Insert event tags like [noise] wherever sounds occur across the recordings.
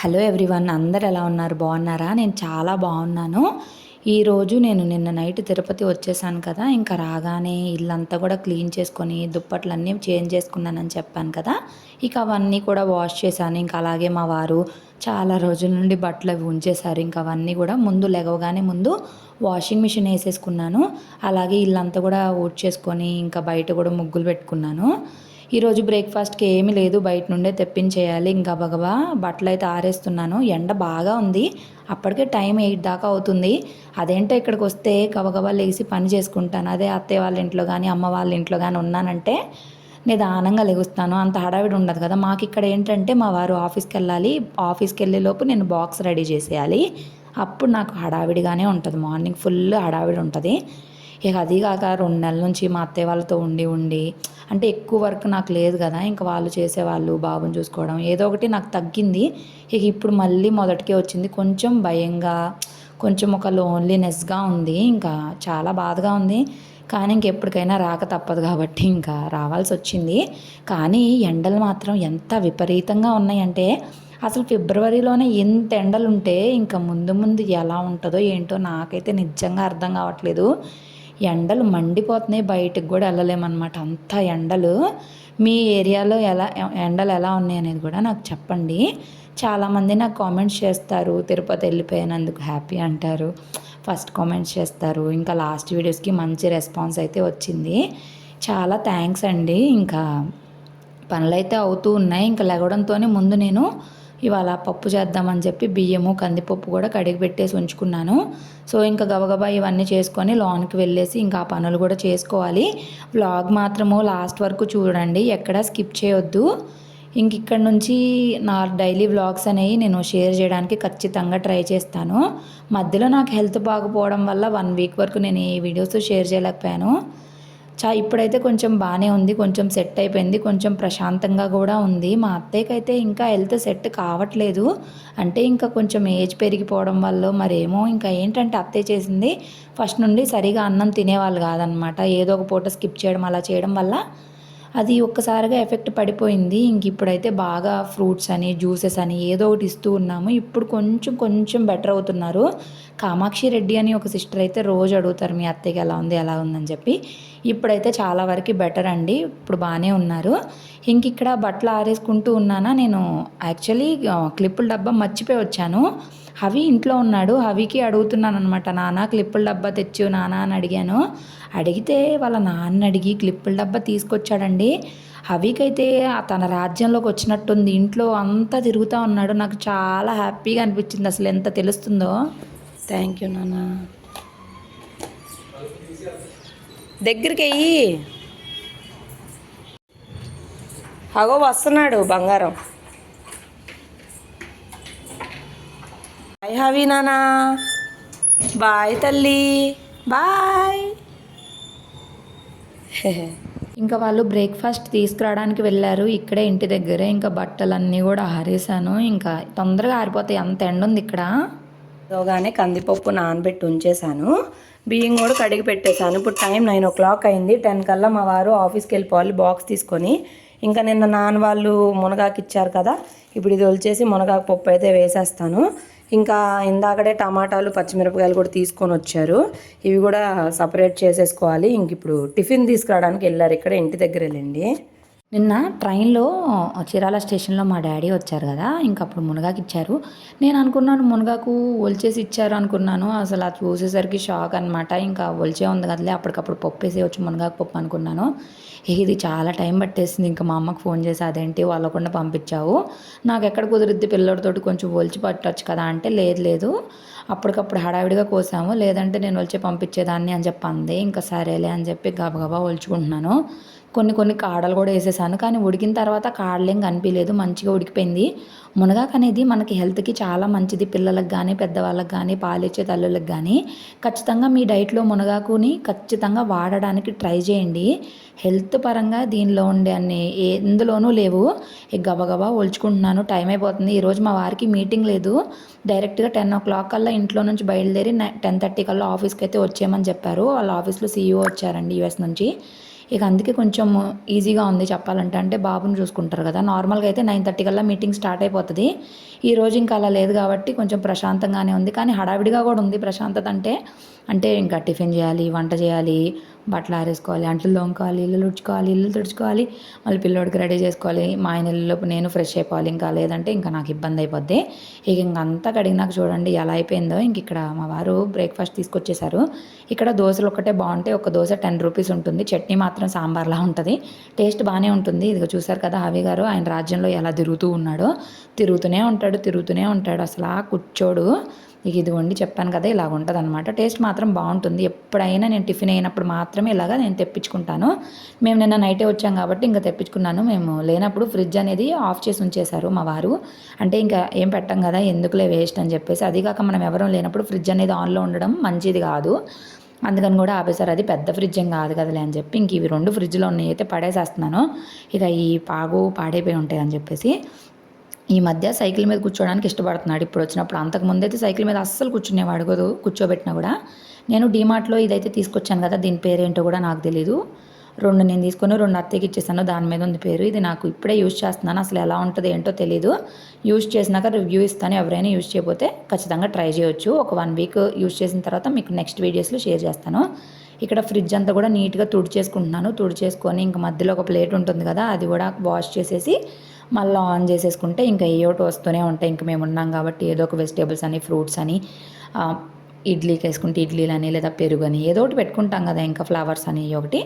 Hello everyone అందరు ఎలా ఉన్నారు? బాగున్నారా? నేను చాలా బాగున్నాను. ఈరోజు నేను నిన్న నైట్ తిరుపతి వచ్చేసాను కదా ఇంకా రాగానే ఇల్లంతా కూడా క్లీన్ చేసుకొని దుప్పట్లన్నీ చేంజ్ చేసుకున్నానని చెప్పాను కదా ఇక అవన్నీ కూడా వాష్ చేశాను. ఇంకా అలాగే మా వారు చాలా రోజుల నుండి బట్టలు అవి ఉంచేశారు. ఇంకా అవన్నీ కూడా ముందు లెగవగానే ముందు వాషింగ్ మిషన్ వేసేసుకున్నాను. అలాగే ఇల్లంతా కూడా ఊడ్చేసుకొని ఇంకా బయట కూడా ముగ్గులు పెట్టుకున్నాను. ఈరోజు బ్రేక్ఫాస్ట్కి ఏమీ లేదు బయట నుండే తెప్పించేయాలి. ఇంకా బగబా బట్టలు అయితే ఆరేస్తున్నాను. ఎండ బాగా ఉంది. అప్పటికే టైం ఎయిట్ దాకా అవుతుంది. అదేంటో ఇక్కడికి వస్తే గబగబా లేచి పని చేసుకుంటాను. అదే అత్తయ్య వాళ్ళ ఇంట్లో కానీ అమ్మ వాళ్ళ ఇంట్లో కానీ ఉన్నానంటే నిదానంగా లెగుస్తాను. అంత హడావిడి ఉండదు కదా. మాకు ఇక్కడ ఏంటంటే మా వారు ఆఫీస్కి వెళ్ళాలి. ఆఫీస్కి వెళ్ళే లోపు నేను బాక్స్ రెడీ చేసేయాలి. అప్పుడు నాకు హడావిడిగానే ఉంటుంది. మార్నింగ్ ఫుల్ హడావిడి ఉంటుంది. ఇక అది కాక రెండు నెలల నుంచి మా అత్తయ్య వాళ్ళతో ఉండి ఉండి అంటే ఎక్కువ వర్క్ నాకు లేదు కదా ఇంకా వాళ్ళు చేసేవాళ్ళు బాబుని చూసుకోవడం ఏదో ఒకటి నాకు తగ్గింది. ఇక ఇప్పుడు మళ్ళీ మొదటికే వచ్చింది. కొంచెం భయంగా కొంచెం ఒక లోన్లీనెస్గా ఉంది. ఇంకా చాలా బాధగా ఉంది. కానీ ఇంకెప్పటికైనా రాక తప్పదు కాబట్టి ఇంకా రావాల్సి వచ్చింది. కానీ ఎండలు మాత్రం ఎంత విపరీతంగా ఉన్నాయంటే అసలు ఫిబ్రవరిలోనే ఎంత ఎండలు ఉంటే ఇంకా ముందు ముందు ఎలా ఉంటుందో ఏంటో నాకైతే నిజంగా అర్థం కావట్లేదు. ఎండలు మండిపోతున్నాయి బయటకు కూడా వెళ్ళలేమన్నమాట. అంత ఎండలు. మీ ఏరియాలో ఎలా ఎండలు ఎలా ఉన్నాయి అనేది కూడా నాకు చెప్పండి. చాలామంది నాకు కామెంట్స్ చేస్తారు తిరుపతి వెళ్ళిపోయినందుకు హ్యాపీ అంటారు. ఫస్ట్ కామెంట్స్ చేస్తారు. ఇంకా లాస్ట్ వీడియోస్కి మంచి రెస్పాన్స్ అయితే వచ్చింది. చాలా థ్యాంక్స్ అండి. ఇంకా పనులైతే అవుతూ ఉన్నాయి. ఇంకా లెగడంతోనే ముందు నేను ఇవాళ పప్పు చేద్దామని చెప్పి బియ్యము కందిపప్పు కూడా కడిగి పెట్టేసి ఉంచుకున్నాను. సో ఇంకా గబగబా ఇవన్నీ చేసుకొని లోన్కి వెళ్ళేసి ఇంకా ఆ పనులు కూడా చేసుకోవాలి. వ్లాగ్ మాత్రము లాస్ట్ వరకు చూడండి ఎక్కడా స్కిప్ చేయొద్దు. ఇంక ఇక్కడ నుంచి నా డైలీ వ్లాగ్స్ అనేవి నేను షేర్ చేయడానికి ఖచ్చితంగా ట్రై చేస్తాను. మధ్యలో నాకు హెల్త్ బాగుపోవడం వల్ల వన్ వీక్ వరకు నేను ఈ వీడియోస్ షేర్ చేయలేకపోయాను. చా ఇప్పుడైతే కొంచెం బాగానే ఉంది కొంచెం సెట్ అయిపోయింది కొంచెం ప్రశాంతంగా కూడా ఉంది. మా అత్తయ్యకైతే ఇంకా హెల్త్ సెట్ కావట్లేదు. అంటే ఇంకా కొంచెం ఏజ్ పెరిగిపోవడం వల్ల మరేమో ఇంకా ఏంటంటే అత్తయ్య చేసింది ఫస్ట్ నుండి సరిగా అన్నం తినేవాళ్ళు కాదనమాట. ఏదో ఒక పూట స్కిప్ చేయడం అలా చేయడం వల్ల అది ఒక్కసారిగా ఎఫెక్ట్ పడిపోయింది. ఇంక ఇప్పుడైతే బాగా ఫ్రూట్స్ అని జ్యూసెస్ అని ఏదో ఒకటి ఇస్తూ ఉన్నాము. ఇప్పుడు కొంచెం కొంచెం బెటర్ అవుతున్నారు. కామాక్షి రెడ్డి అని ఒక సిస్టర్ అయితే రోజు అడుగుతారు మీ అత్తయ్యకి ఎలా ఉంది ఎలా ఉందని చెప్పి. ఇప్పుడైతే చాలా వరకు బెటర్ అండి. ఇప్పుడు బాగానే ఉన్నారు. ఇంక ఇక్కడ బట్టలు ఆరేసుకుంటూ ఉన్నానా నేను యాక్చువల్లీ క్లిప్పుల డబ్బా మర్చిపోయి వచ్చాను. హవి ఇంట్లో ఉన్నాడు. హవికి అడుగుతున్నాను అనమాట నాన్న క్లిప్పుల డబ్బా తెచ్చు నాన్న అని అడిగాను. అడిగితే వాళ్ళ నాన్న అడిగి క్లిప్పుల డబ్బా తీసుకొచ్చాడండి. హవికైతే తన రాజ్యంలోకి వచ్చినట్టుంది. ఇంట్లో అంతా తిరుగుతూ ఉన్నాడు. నాకు చాలా హ్యాపీగా అనిపించింది అసలు ఎంత తెలుస్తుందో. థ్యాంక్ యూ నాన్న. దగ్గరికి అయ్యి అగో వస్తున్నాడు బంగారం. హవి నానా. బాయ్ తల్లి. బాయ్. [laughs] ఇంకా వాళ్ళు బ్రేక్ఫాస్ట్ తీసుకురావడానికి వెళ్ళారు ఇక్కడే ఇంటి దగ్గరే. ఇంకా బట్టలన్నీ కూడా ఆరేసాను ఇంకా తొందరగా ఆరిపోతాయి. అంత ఎండ ఉంది ఇక్కడ. లోగానే కందిపప్పు నానబెట్టి ఉంచేసాను బియ్యం కూడా కడిగి పెట్టేశాను. ఇప్పుడు టైం నైన్ ఓ క్లాక్ అయింది. టెన్ కల్లా మా వారు ఆఫీస్కి వెళ్ళిపోవాలి బాక్స్ తీసుకొని. ఇంకా నిన్న నాన్న వాళ్ళు మునగాకు ఇచ్చారు కదా. ఇప్పుడు ఇది వచ్చేసి మునగాకు పప్పు అయితే వేసేస్తాను. ఇంకా ఇందాకడే టమాటాలు పచ్చిమిరపకాయలు కూడా తీసుకొని వచ్చారు. ఇవి కూడా సపరేట్ చేసేసుకోవాలి. ఇంక ఇప్పుడు టిఫిన్ తీసుకురావడానికి వెళ్ళారు. ఇక్కడ ఇంటి దగ్గర వెళ్ళండి నిన్న ట్రైన్లో చీరాల స్టేషన్లో మా డాడీ వచ్చారు కదా. ఇంకా అప్పుడు మునగాకు ఇచ్చారు. నేను అనుకున్నాను మునగాకు ఒలిచేసి ఇచ్చారు అనుకున్నాను. అసలు అది చూసేసరికి షాక్ అనమాట ఇంకా ఒలిచే ఉంది కదలే. అప్పటికప్పుడు పప్పు వేసి వచ్చి మునగాకు పప్పు అనుకున్నాను. ఇది చాలా టైం పట్టేసింది. ఇంకా మా అమ్మకు ఫోన్ చేసి అదేంటి వాళ్ళకుండా పంపించావు. నాకు ఎక్కడ కుదిరిద్ది పిల్లడితోటి కొంచెం ఒలిచి పట్టవచ్చు కదా అంటే లేదు లేదు. అప్పటికప్పుడు హడావిడిగా కోసాము. లేదంటే నేను ఒలిచి పంపించేదాన్ని అని చెప్పి అంది ఇంకా సరేలే అని చెప్పి గబగబా ఒలుచుకుంటున్నాను. కొన్ని కొన్ని కాడలు కూడా వేసేసాను. కానీ ఉడికిన తర్వాత కాడలేం కనిపించలేదు మంచిగా ఉడికిపోయింది. మునగాకు అనేది మనకి హెల్త్కి చాలా మంచిది. పిల్లలకు కానీ పెద్దవాళ్ళకి కానీ పాలిచ్చే తల్లులకు కానీ ఖచ్చితంగా మీ డైట్లో మునగాకుని ఖచ్చితంగా వాడడానికి ట్రై చేయండి. హెల్త్ పరంగా దీనిలో ఉండే అన్ని ఎందులోనూ లేవు. గబగబా ఒలుచుకుంటున్నాను. టైం అయిపోతుంది. ఈరోజు మా వారికి మీటింగ్ లేదు. డైరెక్ట్గా టెన్ ఓ క్లాక్ కల్లా ఇంట్లో నుంచి బయలుదేరి టెన్ థర్టీ కల్లా ఆఫీస్కి అయితే వచ్చేయమని చెప్పారు. వాళ్ళ ఆఫీస్లో సీఈఓ వచ్చారండి యూఎస్ నుంచి. ఇక అందుకే కొంచెం ఈజీగా ఉంది చెప్పాలంటే. అంటే బాబుని చూసుకుంటారు కదా. నార్మల్గా అయితే నైన్ థర్టీ కల్లా మీటింగ్ స్టార్ట్ అయిపోతుంది. ఈ రోజు ఇంకా అలా లేదు కాబట్టి కొంచెం ప్రశాంతంగానే ఉంది. కానీ హడావిడిగా కూడా ఉంది ప్రశాంతత అంటే. అంటే ఇంకా టిఫిన్ చేయాలి వంట చేయాలి బట్టలు ఆరేసుకోవాలి అంట్లు తోముకోవాలి ఇల్లు తుడుచుకోవాలి ఇల్లు తుడుచుకోవాలి. మళ్ళీ పిల్లోడికి రెడీ చేసుకోవాలి. మా ఆయన ఇల్లులోపు నేను ఫ్రెష్ అయిపోవాలి. ఇంకా లేదంటే ఇంకా నాకు ఇబ్బంది అయిపోద్ది. ఇక ఇంక అంతా కడిగినాక చూడండి ఎలా అయిపోయిందో. ఇంక ఇక్కడ మా వారు బ్రేక్ఫాస్ట్ తీసుకొచ్చేసారు ఇక్కడ దోశలు ఒక్కటే బాగుంటాయి ఒక దోశ టెన్ రూపీస్ ఉంటుంది. చట్నీ మాత్రం సాంబార్లా ఉంటుంది. టేస్ట్ బాగానే ఉంటుంది. ఇదిగో చూసారు కదా హవి గారు ఆయన రాజ్యంలో ఎలా తిరుగుతూ ఉన్నాడో. తిరుగుతూనే ఉంటాడు తిరుగుతూనే ఉంటాడు. అసలు ఆ కూర్చోడు ఇక ఇదిగోండి చెప్పాను కదా ఇలాగ ఉంటుంది అనమాట టేస్ట్ మాత్రం బాగుంటుంది. ఎప్పుడైనా నేను టిఫిన్ అయినప్పుడు మాత్రమే ఇలాగా నేను తెప్పించుకుంటాను. మేము నిన్న నైటే వచ్చాం కాబట్టి ఇంకా తెప్పించుకున్నాను. మేము లేనప్పుడు ఫ్రిడ్జ్ అనేది ఆఫ్ చేసి ఉంచేశారు మా వారు. అంటే ఇంకా ఏం పెట్టం కదా ఎందుకులే వేస్ట్ అని చెప్పేసి. అది కాక మనం ఎవరూ లేనప్పుడు ఫ్రిడ్జ్ అనేది ఆన్లో ఉండడం మంచిది కాదు. అందుకని కూడా ఆపేశారు. అది పెద్ద ఫ్రిడ్జ్ ఏం కాదు కదలే అని చెప్పి ఇంక ఇవి రెండు ఫ్రిడ్జ్లో ఉన్నాయి అయితే పడేసేస్తున్నాను. ఇక ఈ పాగు పాడైపోయి ఉంటాయి అని చెప్పేసి. ఈ మధ్య సైకిల్ మీద కూర్చోడానికి ఇష్టపడుతున్నాడు. ఇప్పుడు వచ్చినప్పుడు అంతకుముందు అయితే సైకిల్ మీద అస్సలు కూర్చునేవాడు కదా కూర్చోబెట్టినా కూడా. నేను డీమార్ట్లో ఇదైతే తీసుకొచ్చాను కదా దీని పేరేంటో కూడా నాకు తెలీదు. రెండు నేను తీసుకొని రెండు అత్తయ్యకి ఇచ్చేసాను దాని మీద ఉంది పేరు. ఇది నాకు ఇప్పుడే యూజ్ చేస్తున్నాను అసలు ఎలా ఉంటుంది ఏంటో తెలీదు. యూజ్ చేసినాక రివ్యూ ఇస్తాను ఎవరైనా యూజ్ చేయకపోతే ఖచ్చితంగా ట్రై చేయొచ్చు. ఒక వన్ వీక్ యూజ్ చేసిన తర్వాత మీకు నెక్స్ట్ వీడియోస్లో షేర్ చేస్తాను. ఇక్కడ ఫ్రిడ్జ్ అంతా కూడా నీట్గా తుడి చేసుకుంటున్నాను తుడి చేసుకొని ఇంక మధ్యలో ఒక ప్లేట్ ఉంటుంది కదా అది కూడా వాష్ చేసేసి మళ్ళీ ఆన్ చేసేసుకుంటే ఇంకా ఏ ఒకటి వస్తూనే ఉంటాయి. ఇంకా మేము ఉన్నాం కాబట్టి ఏదో ఒక వెజిటేబుల్స్ అని ఫ్రూట్స్ అని ఇడ్లీకి వేసుకుంటే ఇడ్లీలు అని లేదా పెరుగు అని ఏదో ఒకటి పెట్టుకుంటాం కదా ఇంకా ఫ్లవర్స్ అని ఒకటి.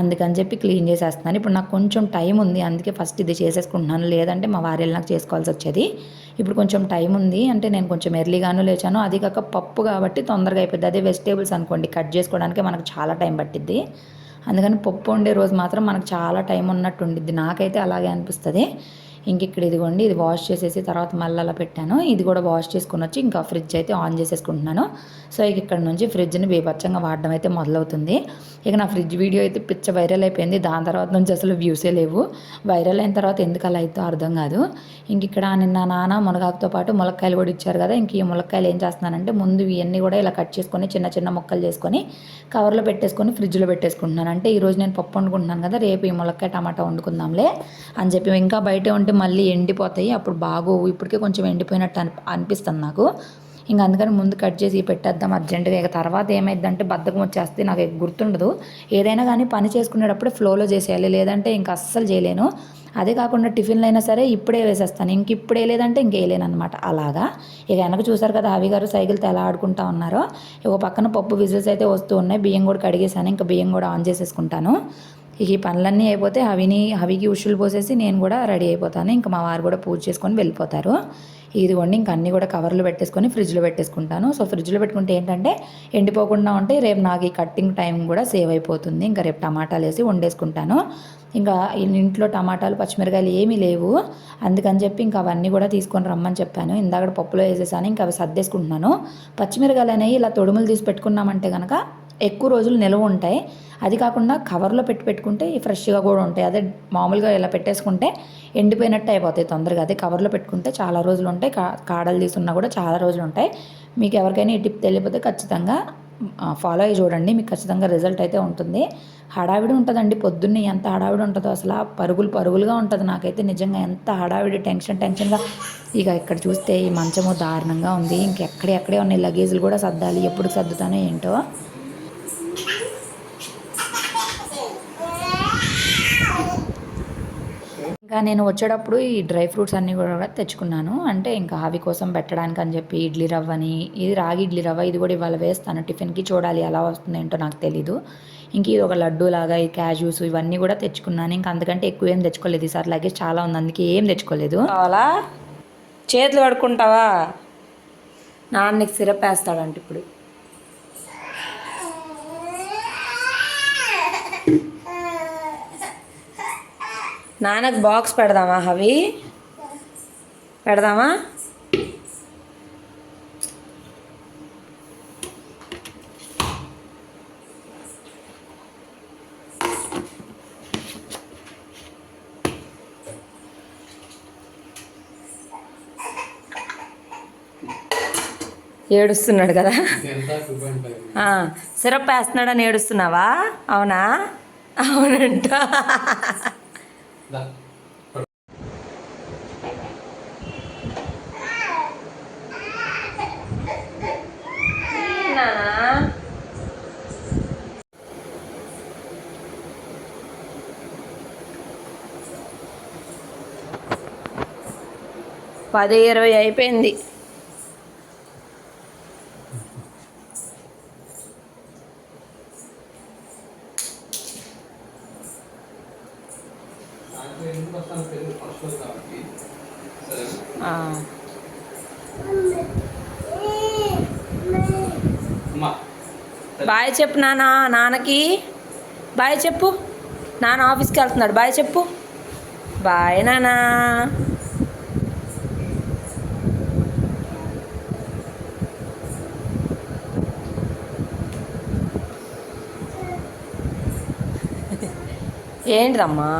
అందుకని చెప్పి క్లీన్ చేసేస్తున్నాను. ఇప్పుడు నాకు కొంచెం టైం ఉంది. అందుకే ఫస్ట్ ఇది చేసేసుకుంటున్నాను. లేదంటే మా వారి నాకు చేసుకోవాల్సి వచ్చేది. ఇప్పుడు కొంచెం టైం ఉంది. అంటే నేను కొంచెం ఎర్లీగాను లేచాను. అది కాక పప్పు కాబట్టి తొందరగా అయిపోద్ది. అదే వెజిటేబుల్స్ అనుకోండి. కట్ చేసుకోవడానికి మనకు చాలా టైం పట్టిద్ది. అందుకని పప్పు వండే రోజు మాత్రం మనకు చాలా టైం ఉన్నట్టు ఉండిద్ది నాకైతే అలాగే అనిపిస్తుంది. ఇంక ఇక్కడ ఇదిగోండి ఇది వాష్ చేసేసి తర్వాత మళ్ళీ అలా పెట్టాను. ఇది కూడా వాష్ చేసుకుని వచ్చి ఇంకా ఫ్రిడ్జ్ అయితే ఆన్ చేసేసుకుంటున్నాను. సో ఇక ఇక్కడ నుంచి ఫ్రిడ్జ్ని బీభత్సంగా వాడడం అయితే మొదలవుతుంది. ఇక నా ఫ్రిడ్జ్ వీడియో అయితే పిచ్చ వైరల్ అయిపోయింది. దాని తర్వాత నుంచి అసలు వ్యూసే లేవు. వైరల్ అయిన తర్వాత ఎందుకు అలా అయితే అర్థం కాదు. ఇంక ఇక్కడ నిన్న నాన్న మునగాకుతో పాటు ములక్కాయలు కూడా ఇచ్చారు కదా ఇంక ఈ ములక్కాయలు ఏం చేస్తున్నానంటే ముందు ఇవన్నీ కూడా ఇలా కట్ చేసుకొని చిన్న చిన్న ముక్కలు చేసుకొని కవర్లో పెట్టేసుకొని ఫ్రిడ్జ్లో పెట్టేసుకుంటున్నాను. అంటే ఈరోజు నేను పప్పు వండుకుంటున్నాను కదా రేపు ఈ ములక్కాయ టమాటా వండుకుందాంలే అని చెప్పి ఇంకా బయట ఉంటే మళ్ళీ ఎండిపోతాయి. అప్పుడు బాగోవు ఇప్పటికే కొంచెం ఎండిపోయినట్టు అని అనిపిస్తుంది నాకు. ఇంకా అందుకని ముందు కట్ చేసి పెట్టేద్దాం అర్జెంటుగా. ఇక తర్వాత ఏమైందంటే బద్ధకం వచ్చేస్తే నాకు గుర్తుండదు. ఏదైనా కానీ పని చేసుకునేటప్పుడు ఫ్లోలో చేసేయాలి. లేదంటే ఇంకా అస్సలు చేయలేను. అదే కాకుండా టిఫిన్లు అయినా సరే ఇప్పుడే వేసేస్తాను. ఇంక ఇప్పుడే లేదంటే ఇంకేయలేను అనమాట అలాగా. ఇక వెనక చూసారు కదా హవి గారు సైకిల్తో ఎలా ఆడుకుంటా ఉన్నారో. ఒక పక్కన పప్పు విజిల్స్ అయితే వస్తూ ఉన్నాయి. బియ్యం కూడా కడిగేసాను ఇంకా బియ్యం కూడా ఆన్ చేసేసుకుంటాను. ఇక ఈ పనులన్నీ అయిపోతే హవిని హవికి ఉషులు పోసేసి నేను కూడా రెడీ అయిపోతాను. ఇంకా మా వారు కూడా పూజ చేసుకొని వెళ్ళిపోతారు. ఇదిగోండి ఇంక అన్నీ కూడా కవర్లు పెట్టేసుకొని ఫ్రిడ్జ్లో పెట్టేసుకుంటాను. సో ఫ్రిడ్జ్లో పెట్టుకుంటే ఏంటంటే ఎండిపోకుండా ఉంటే రేపు నాకు ఈ కట్టింగ్ టైం కూడా సేవ్ అయిపోతుంది. ఇంకా రేపు టమాటాలు వేసి వండేసుకుంటాను. ఇంకా ఇంట్లో టమాటాలు పచ్చిమిరకాయలు ఏమీ లేవు. అందుకని చెప్పి ఇంకా అవన్నీ కూడా తీసుకొని రమ్మని చెప్పాను. ఇందాక పప్పులో వేసేసాను. ఇంకా అవి సర్దేసుకుంటున్నాను. పచ్చిమిరకాయలు అనేవి ఇలా తొడుములు తీసి పెట్టుకున్నామంటే కనుక ఎక్కువ రోజులు నిల్వ ఉంటాయి. అది కాకుండా కవర్లో పెట్టి పెట్టుకుంటే ఫ్రెష్గా కూడా ఉంటాయి. అదే మామూలుగా ఇలా పెట్టేసుకుంటే ఎండిపోయినట్టు అయిపోతాయి తొందరగా. అదే కవర్లో పెట్టుకుంటే చాలా రోజులు ఉంటాయి. కా- కాడలు తీసుకున్నా కూడా చాలా రోజులు ఉంటాయి. మీకు ఎవరికైనా ఈ టిప్ తెలియకపోతే ఖచ్చితంగా ఫాలో అయ్యి చూడండి. మీకు ఖచ్చితంగా రిజల్ట్ అయితే ఉంటుంది. హడావిడి ఉంటుందండి. పొద్దున్నే ఎంత హడావిడి ఉంటుందో అసలు పరుగులు పరుగులుగా ఉంటుంది. నాకైతే నిజంగా ఎంత హడావిడి టెన్షన్ టెన్షన్గా. ఇక ఇక్కడ చూస్తే ఈ మంచము దారుణంగా ఉంది. ఇంకెక్కడెక్కడే ఉన్నాయి లగేజ్లు కూడా సర్దాలి. ఎప్పుడు సర్దుతానో ఏంటో. నేను వచ్చేటప్పుడు ఈ డ్రై ఫ్రూట్స్ అన్నీ కూడా తెచ్చుకున్నాను. అంటే ఇంకా అవి కోసం పెట్టడానికి అని చెప్పి ఇడ్లీ రవ్వని ఇది రాగి ఇడ్లీ రవ్వ ఇది కూడా ఇవాళ వేస్తాను. టిఫిన్కి చూడాలి ఎలా వస్తుంది ఏంటో నాకు తెలీదు. ఇంక ఇది ఒక లడ్డు లాగా ఈ క్యాజూస్ ఇవన్నీ కూడా తెచ్చుకున్నాను. ఇంకా అందుకంటే ఎక్కువ ఏం తెచ్చుకోలేదు. ఈసారి లగేజ్ చాలా ఉంది. అందుకే ఏం తెచ్చుకోలేదు. అలా చేతులు కడుక్కుంటావా? నాన్నకి సిరప్ వేస్తాడంట ఇప్పుడు. నాన్నకు బాక్స్ పెడదామా హవి? పెడదామా? ఏడుస్తున్నాడు కదా. సిరప్ వేస్తున్నాడని ఏడుస్తున్నావా? అవునా? అవునంట. పది ఇరవై అయిపోయింది సాయంత్రం ఎందుకు వస్తాను తెలియదు ఫస్ట్ రోజు కాబట్టి సరే ఆ, అమ్మా బాయ్ చెప్పు నాన్న నాన్నకి. బాయ్ చెప్పు. నాన్న ఆఫీస్కి వెళ్తున్నాడు. బాయ్ చెప్పు. బాయ్ నాన్న ఏంటమ్మా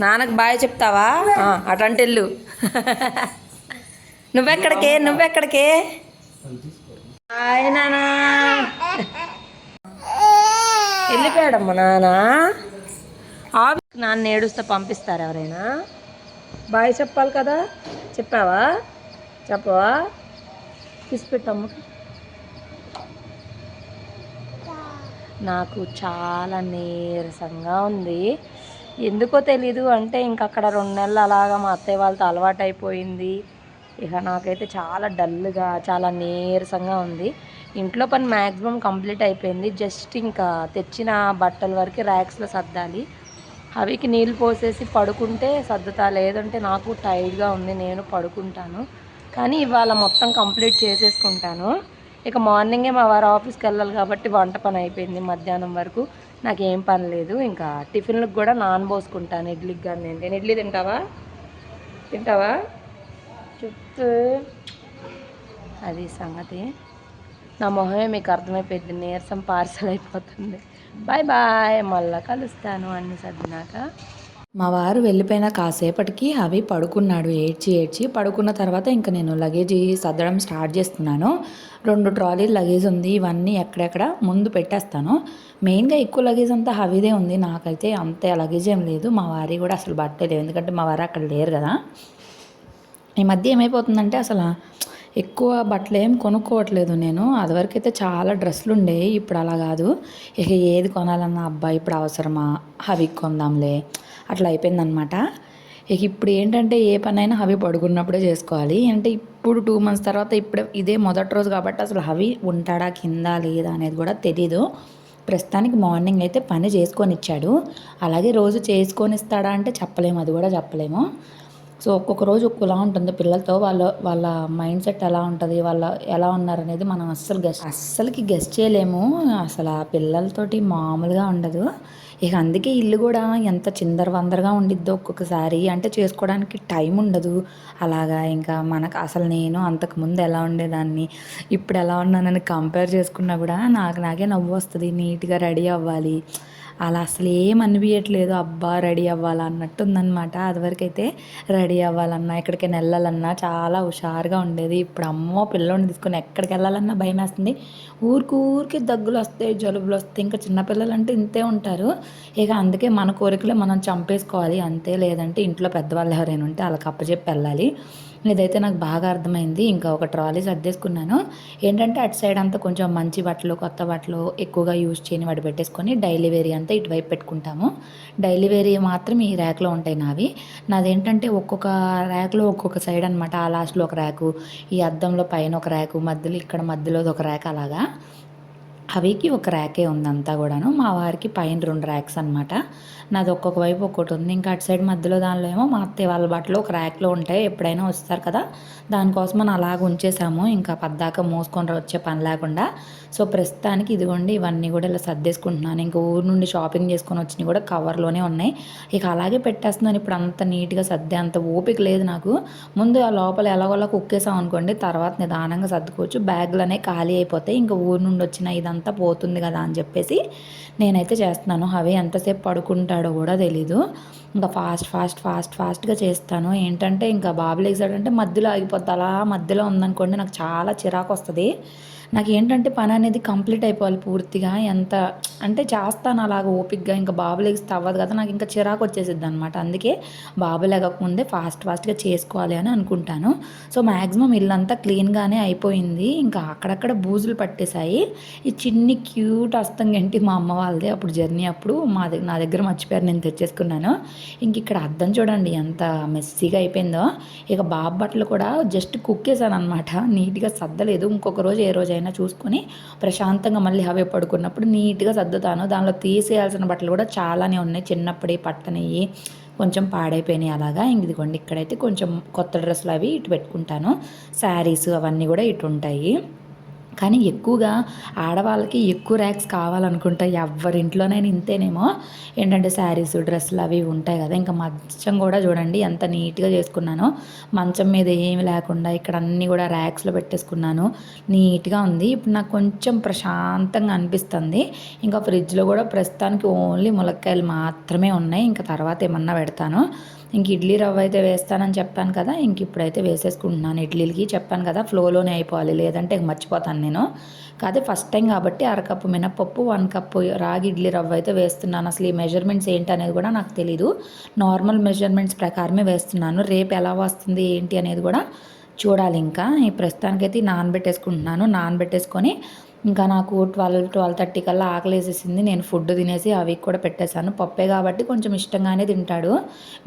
నాన్నకు బాయ్ చెప్తావా? అటంటెళ్ళు. [laughs] నువ్వెక్కడికే? నువ్వెక్కడికే? హాయ్ నానా. వెళ్ళిపోయాడమ్మా నాన్న ఆఫీస్కి నాన్న ఏడుస్తే పంపిస్తారు ఎవరైనా? బాయ్ చెప్పాలి కదా. చెప్పావా? చెప్పవా? తీసి పెట్టమ్మ. నాకు చాలా నీరసంగా ఉంది. ఎందుకో తెలీదు. అంటే ఇంక అక్కడ రెండు నెలలు అలాగా మా అత్తయ్య వాళ్ళతో అలవాటు అయిపోయింది ఇక నాకైతే చాలా డల్గా చాలా నీరసంగా ఉంది. ఇంట్లో పని మ్యాక్సిమం కంప్లీట్ అయిపోయింది. జస్ట్ ఇంకా తెచ్చిన బట్టల వరకు ర్యాక్స్లో సర్దాలి. అవికి నీళ్ళు పోసేసి పడుకుంటే సర్దుతా లేదంటే నాకు టైర్డ్గా ఉంది నేను పడుకుంటాను. కానీ ఇవాళ మొత్తం కంప్లీట్ చేసేసుకుంటాను. ఇక మార్నింగే మా వారు ఆఫీస్కి వెళ్ళాలి కాబట్టి వంట పని అయిపోయింది మధ్యాహ్నం వరకు. నాకేం పని లేదు. ఇంకా టిఫిన్లకు కూడా నాన్ పోసుకుంటాను. ఇడ్లీకి కానీ నేను ఇడ్లీ తింటావా? తింటావా? అది సంగతి. నా మొహమే మీకు అర్థమైపోయింది. నీరసం పార్సల్ అయిపోతుంది. Bye bye. మళ్ళా కలుస్తాను అన్ని సర్దినాక. మా వారు వెళ్ళిపోయిన కాసేపటికి అవి పడుకున్నాడు. ఏడ్చి ఏడ్చి పడుకున్న తర్వాత ఇంకా నేను లగేజ్ సర్దడం స్టార్ట్ చేస్తున్నాను. రెండు ట్రాలీ లగేజ్ ఉంది. ఇవన్నీ ఎక్కడెక్కడ ముందు పెట్టేస్తాను. మెయిన్గా ఎక్కువ లగేజ్ అంతా హవీదే ఉంది. నాకైతే అంత లగేజ్ ఏం లేదు. మా వారి కూడా అసలు బట్టే లేవు ఎందుకంటే మా వారు అక్కడ లేరు కదా. ఈ మధ్య ఏమైపోతుందంటే అసలు ఎక్కువ బట్టలు ఏం కొనుక్కోవట్లేదు నేను. అదివరకైతే చాలా డ్రెస్సులు ఉండేవి ఇప్పుడు అలా కాదు. ఇక ఏది కొనాలన్నా అబ్బా ఇప్పుడు అవసరమా? అవి కొందాంలే. అట్లా అయిపోయిందనమాట ఇక ఇప్పుడు ఏంటంటే ఏ పనైనా హవి పడుకున్నప్పుడే చేసుకోవాలి. అంటే ఇప్పుడు టూ మంత్స్ తర్వాత ఇప్పుడే ఇదే మొదటి రోజు కాబట్టి అసలు హవి ఉంటాడా కింద లేదా అనేది కూడా తెలీదు. ప్రస్తుతానికి మార్నింగ్ అయితే పని చేసుకొని ఇచ్చాడు అలాగే రోజు చేసుకొని ఇస్తాడా అంటే చెప్పలేము అది కూడా చెప్పలేము. సో ఒక్కొక్క రోజు ఒక్కోలా ఉంటుంది పిల్లలతో వాళ్ళ వాళ్ళ మైండ్ సెట్ ఎలా ఉంటుంది వాళ్ళ ఎలా ఉన్నారనేది మనం అస్సలు గెస్ అస్సలకి గెస్ట్ చేయలేము. అసలు ఆ పిల్లలతోటి మామూలుగా ఉండదు. ఇక అందుకే ఇల్లు కూడా ఎంత చిందర వందరగా ఉండిద్దో ఒక్కొక్కసారి. అంటే చేసుకోవడానికి టైం ఉండదు. అలాగా ఇంకా మనకు అసలు నేను అంతకుముందు ఎలా ఉండేదాన్ని ఇప్పుడు ఎలా ఉన్నానని కంపేర్ చేసుకున్నా కూడా నాకు నాకే నవ్వు వస్తుంది. నీట్గా రెడీ అవ్వాలి. అలా అసలు ఏం అనిపించట్లేదు అబ్బా రెడీ అవ్వాలా అన్నట్టు ఉందన్నమాట అదివరకైతే రెడీ అవ్వాలన్నా ఎక్కడికైనా వెళ్ళాలన్నా చాలా హుషారుగా ఉండేది. ఇప్పుడు అమ్మో పిల్లోని తీసుకొని ఎక్కడికి వెళ్ళాలన్నా భయం వేస్తుంది ఊరికి ఊరికి దగ్గులు వస్తాయి జలుబులు వస్తాయి ఇంకా చిన్నపిల్లలు అంటే ఇంతే ఉంటారు. ఇక అందుకే మన కోరికలు మనం చంపేసుకోవాలి. అంతే లేదంటే ఇంట్లో పెద్దవాళ్ళు ఎవరైనా ఉంటే వాళ్ళకి అప్పచెప్పి వెళ్ళాలి. ఇదైతే నాకు బాగా అర్థమైంది. ఇంకా ఒక ట్రాలీ సర్దేసుకున్నాను. ఏంటంటే అటు సైడ్ అంతా కొంచెం మంచి బట్టలు కొత్త బట్టలు ఎక్కువగా యూజ్ చేయని వాటి పెట్టేసుకొని డైలీ వేరీ అంతా ఇటువైపు పెట్టుకుంటాము. డైలీ వేరీ మాత్రం ఈ ర్యాక్లో ఉంటాయి నావి. నాదేంటంటే ఒక్కొక్క ర్యాక్లో ఒక్కొక్క సైడ్ అనమాట ఆ లాస్ట్లో ఒక ర్యాకు ఈ అద్దంలో పైన ఒక ర్యాకు మధ్యలో ఇక్కడ మధ్యలో ఒక ర్యాక్ అలాగా. అవికి ఒక ర్యాకే ఉంది అంతా కూడాను. మా వారికి పైన రెండు ర్యాక్స్ అనమాట నాది ఒక్కొక్క వైపు ఒక్కటి ఉంది. ఇంకా అటు సైడ్ మధ్యలో దానిలో ఏమో మా అత్తయ్య వాళ్ళ బట్టలు ఒక ర్యాక్లో ఉంటాయి. ఎప్పుడైనా వస్తారు కదా. దానికోసం మనం అలాగ ఉంచేసాము. ఇంకా పద్దాక మోసుకొని వచ్చే పని లేకుండా. సో ప్రస్తుతానికి ఇదిగోండి ఇవన్నీ కూడా ఇలా సర్దేసుకుంటున్నాను. ఇంకా ఊరు నుండి షాపింగ్ చేసుకొని వచ్చినవి కూడా కవర్లోనే ఉన్నాయి. ఇక అలాగే పెట్టేస్తున్నాను. ఇప్పుడు అంత నీట్గా సర్దే అంత ఓపిక లేదు నాకు. ముందు ఆ లోపల ఎలాగోలా కుక్కేసాం అనుకోండి తర్వాత నిదానంగా సర్దుకోవచ్చు. బ్యాగ్లు అనేవి ఖాళీ అయిపోతాయి. ఇంకా ఊరు నుండి వచ్చిన ఇదంతా పోతుంది కదా అని చెప్పేసి నేనైతే చేస్తున్నాను. అవి ఎంతసేపు ఉంటాడో కూడా తెలీదు. ఇంకా ఫాస్ట్ ఫాస్ట్ ఫాస్ట్ ఫాస్ట్గా చేస్తాను. ఏంటంటే ఇంకా బాబు లేచాడంటే మధ్యలో ఆగిపోద్ది. అలా మధ్యలో ఉందనుకోండి నాకు చాలా చిరాకు వస్తుంది నాకు ఏంటంటే పని అనేది కంప్లీట్ అయిపోవాలి పూర్తిగా ఎంత అంటే చేస్తాను అలాగ ఓపిక్గా ఇంకా బాబు లెగిస్తే అవ్వదు కదా నాకు ఇంకా చిరాకు వచ్చేసిద్ది అనమాట అందుకే బాబు లేకముందే ఫాస్ట్ ఫాస్ట్గా చేసుకోవాలి అని అనుకుంటాను. సో మ్యాక్సిమం ఇల్లంతా క్లీన్గానే అయిపోయింది. ఇంకా అక్కడక్కడ బూజులు పట్టేశాయి. ఈ చిన్ని క్యూట్ అస్తం ఏంటి మా అమ్మ వాళ్ళది అప్పుడు జర్నీ అప్పుడు మా దగ్గర నా దగ్గర మర్చిపోయారు నేను తెచ్చేసుకున్నాను. ఇంక ఇక్కడ అద్దం చూడండి ఎంత మెస్సీగా అయిపోయిందో. ఇక బాబు బట్టలు కూడా జస్ట్ కుక్కేసాను అనమాట నీట్గా సర్దలేదు ఇంకొక రోజు ఏ రోజు అయినా చూసుకొని ప్రశాంతంగా మళ్ళీ అవే పడుకున్నప్పుడు నీట్గా సర్దుతాను. దానిలో తీసేయాల్సిన బట్టలు కూడా చాలానే ఉన్నాయి. చిన్నప్పుడే పట్టనవి కొంచెం పాడైపోయినాయి అలాగా. ఇదిగోండి ఇక్కడైతే కొంచెం కొత్త డ్రెస్సులు అవి ఇటు పెట్టుకుంటాను. శారీస్ అవన్నీ కూడా ఇటు ఉంటాయి. కానీ ఎక్కువగా ఆడవాళ్ళకి ఎక్కువ ర్యాక్స్ కావాలనుకుంటా ఎవరింట్లోనైనా ఇంతేనేమో. ఏంటంటే శారీస్ డ్రెస్సులు అవి ఉంటాయి కదా. ఇంకా మంచం కూడా చూడండి ఎంత నీట్గా చేసుకున్నానో. మంచం మీద ఏమి లేకుండా ఇక్కడ అన్నీ కూడా ర్యాక్స్లో పెట్టేసుకున్నాను. నీట్గా ఉంది. ఇప్పుడు నాకు కొంచెం ప్రశాంతంగా అనిపిస్తుంది. ఇంకా ఫ్రిడ్జ్లో కూడా ప్రస్తుతానికి ఓన్లీ ములక్కాయలు మాత్రమే ఉన్నాయి. ఇంకా తర్వాత ఏమన్నా పెడతాను. ఇంక ఇడ్లీ రవ్వ అయితే వేస్తానని చెప్పాను కదా ఇంక ఇప్పుడైతే వేసేసుకుంటున్నాను. ఇడ్లీలకి చెప్పాను కదా ఫ్లోలోనే అయిపోవాలి లేదంటే ఇంక మర్చిపోతాను నేను. కాదే ఫస్ట్ టైం కాబట్టి అరకప్పు మినపప్పు వన్ కప్పు రాగి ఇడ్లీ రవ్వ అయితే వేస్తున్నాను. అసలు ఈ మెజర్మెంట్స్ ఏంటి అనేది కూడా నాకు తెలీదు. నార్మల్ మెజర్మెంట్స్ ప్రకారమే వేస్తున్నాను. రేపు ఎలా వస్తుంది ఏంటి అనేది కూడా చూడాలి ఇంకా. ఈ ప్రస్తుతానికైతే నానబెట్టేసుకుంటున్నాను. నానబెట్టేసుకొని ఇంకా నాకు ట్వెల్వ్ ట్వెల్వ్ థర్టీ కల్లా ఆకలేసేసింది. నేను ఫుడ్ తినేసి అవి కూడా పెట్టేశాను. పప్పే కాబట్టి కొంచెం ఇష్టంగానే తింటాడు.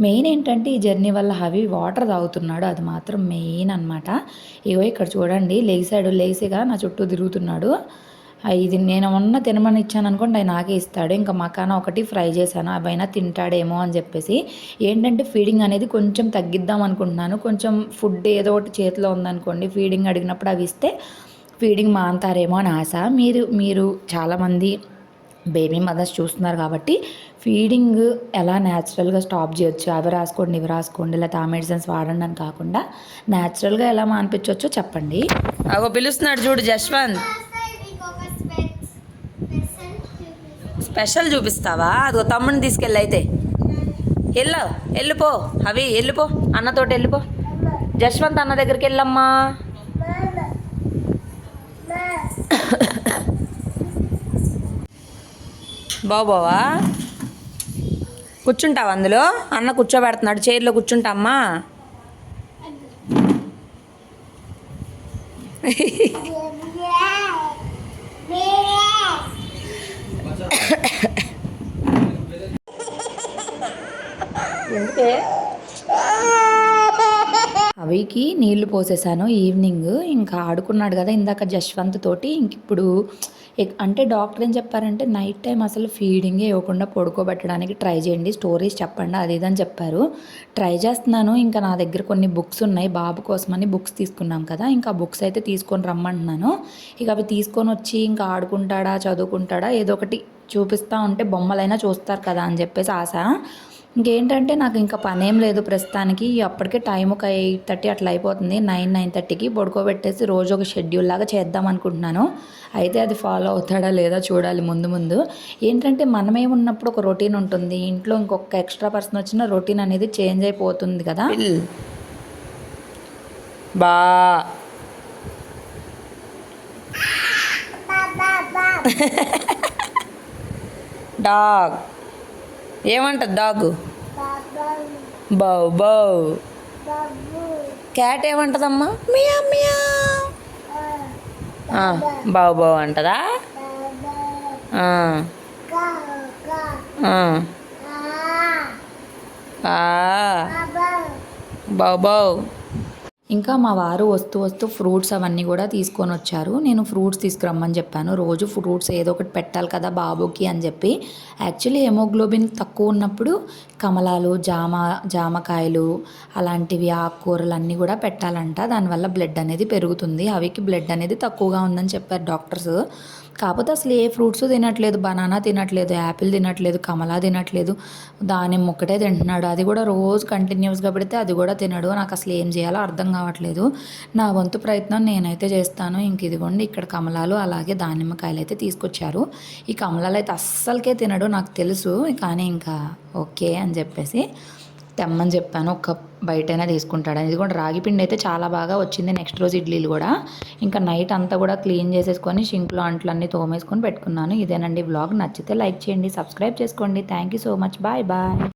మెయిన్ ఏంటంటే ఈ జర్నీ వల్ల అవి వాటర్ తాగుతున్నాడు. అది మాత్రం మెయిన్ అనమాట ఇగో ఇక్కడ చూడండి లేచాడు లేసిగా నా చుట్టూ తిరుగుతున్నాడు. ఇది నేను ఉన్న తినమని ఇచ్చాను అనుకోండి ఆయన నాకే ఇస్తాడు. ఇంకా మకాన ఒకటి ఫ్రై చేశాను. అవైనా తింటాడేమో అని చెప్పేసి. ఏంటంటే ఫీడింగ్ అనేది కొంచెం తగ్గిద్దాం అనుకుంటున్నాను. కొంచెం ఫుడ్ ఏదో ఒకటి చేతిలో ఉందనుకోండి ఫీడింగ్ అడిగినప్పుడు అవి ఇస్తే ఫీడింగ్ మాంతారేమో అని ఆశ. మీరు మీరు చాలామంది బేబీ మదర్స్ చూస్తున్నారు కాబట్టి ఫీడింగ్ ఎలా న్యాచురల్గా స్టాప్ చేయొచ్చు? అవి రాసుకోండి ఇవి రాసుకోండి లేకపోతే ఆ మెడిసిన్స్ వాడండి అని కాకుండా న్యాచురల్గా ఎలా మానిపించవచ్చో చెప్పండి. అగో పిలుస్తున్నాడు చూడు జశ్వంత్. స్పెషల్ చూపిస్తావా? అదిగో తమ్ముడిని తీసుకెళ్ళి అయితే. వెళ్ళు వెళ్ళిపో అవి వెళ్ళిపో అన్నతోటి వెళ్ళిపో జశ్వంత్ అన్న దగ్గరికి వెళ్ళమ్మా బాబోవా? కూర్చుంటావా అందులో? అన్న కూర్చోబెడుతున్నాడు. చైర్లో కూర్చుంటామ్మా. అవికి నీళ్ళు పోసేసాను ఈవినింగ్. ఇంకా ఆడుకున్నాడు కదా ఇందాక జశ్వంత్ తోటి. ఇంక ఇప్పుడు అంటే డాక్టర్ ఏం చెప్పారంటే నైట్ టైం అసలు ఫీడింగ్ ఇవ్వకుండా పడుకోబెట్టడానికి ట్రై చేయండి. స్టోరీస్ చెప్పండి. అది ఇదని చెప్పారు. ట్రై చేస్తున్నాను. ఇంకా నా దగ్గర కొన్ని బుక్స్ ఉన్నాయి. బాబు కోసమని బుక్స్ తీసుకున్నాం కదా. ఇంకా బుక్స్ అయితే తీసుకొని రమ్మంటున్నాను. ఇక అవి తీసుకొని వచ్చి ఇంకా ఆడుకుంటాడా చదువుకుంటాడా ఏదో ఒకటి చూపిస్తూ ఉంటే బొమ్మలైనా చూస్తారు కదా అని చెప్పేసి ఆశ. ఇంకేంటంటే నాకు ఇంకా పనేం లేదు ప్రస్తుతానికి. అప్పటికే టైం ఒక ఎయిట్ థర్టీ అట్లా అయిపోతుంది. నైన్ నైన్ థర్టీకి పడుకోబెట్టేసి రోజు ఒక షెడ్యూల్ లాగా చేద్దాం అనుకుంటున్నాను. అయితే అది ఫాలో అవుతాడా లేదా చూడాలి ముందు ముందు. ఏంటంటే మనమే ఉన్నప్పుడు ఒక రొటీన్ ఉంటుంది. ఇంట్లో ఇంకొక ఎక్స్ట్రా పర్సన్ వచ్చిన రొటీన్ అనేది చేంజ్ అయిపోతుంది కదా. బా. [laughs] డాగ్. ఏమంటది డాగ్? బౌ బౌ క్యాట్ ఏమంటదమ్మా? మియా మియా బావు బావు అంటదా. బావు బావు. ఇంకా మా వారు వస్తూ వస్తూ ఫ్రూట్స్ అవన్నీ కూడా తీసుకొని వచ్చారు. నేను ఫ్రూట్స్ తీసుకురమ్మని చెప్పాను. రోజు ఫ్రూట్స్ ఏదో ఒకటి పెట్టాలి కదా బాబుకి అని చెప్పి. యాక్చువల్లీ హెమోగ్లోబిన్ తక్కువ ఉన్నప్పుడు కమలాలు జామ జామకాయలు అలాంటివి ఆకుకూరలు అన్నీ కూడా పెట్టాలంట. దానివల్ల బ్లడ్ అనేది పెరుగుతుంది. అవికి బ్లడ్ అనేది తక్కువగా ఉందని చెప్పారు డాక్టర్స్. కాకపోతే అసలు ఏ ఫ్రూట్స్ తినట్లేదు. బనానా తినట్లేదు యాపిల్ తినట్లేదు కమలా తినట్లేదు. దానిమ్మ ఒక్కటే తింటున్నాడు. అది కూడా రోజు కంటిన్యూస్గా పెడితే అది కూడా తినడు. నాకు అసలు ఏం చేయాలో అర్థం కావట్లేదు. నా వంతు ప్రయత్నం నేనైతే చేస్తాను. ఇంక ఇదిగోండి ఇక్కడ కమలాలు అలాగే దానిమ్మకాయలు అయితే తీసుకొచ్చారు. ఈ కమలాలు అయితే అస్సలకే తినడు నాకు తెలుసు. కానీ ఇంకా ఓకే అని చెప్పేసి తెమ్మని చెప్పాను. ఒక బయటైనా తీసుకుంటాడని ఇది కూడా రాగి పిండి అయితే చాలా బాగా వచ్చింది. నెక్స్ట్ రోజు ఇడ్లీలు కూడా. ఇంకా నైట్ అంతా కూడా క్లీన్ చేసేసుకొని షింక్లో అంట్లన్నీ తోమేసుకొని పెట్టుకున్నాను. ఇదేనండి బ్లాగ్ నచ్చితే లైక్ చేయండి సబ్స్క్రైబ్ చేసుకోండి. Thank you so much. Bye bye.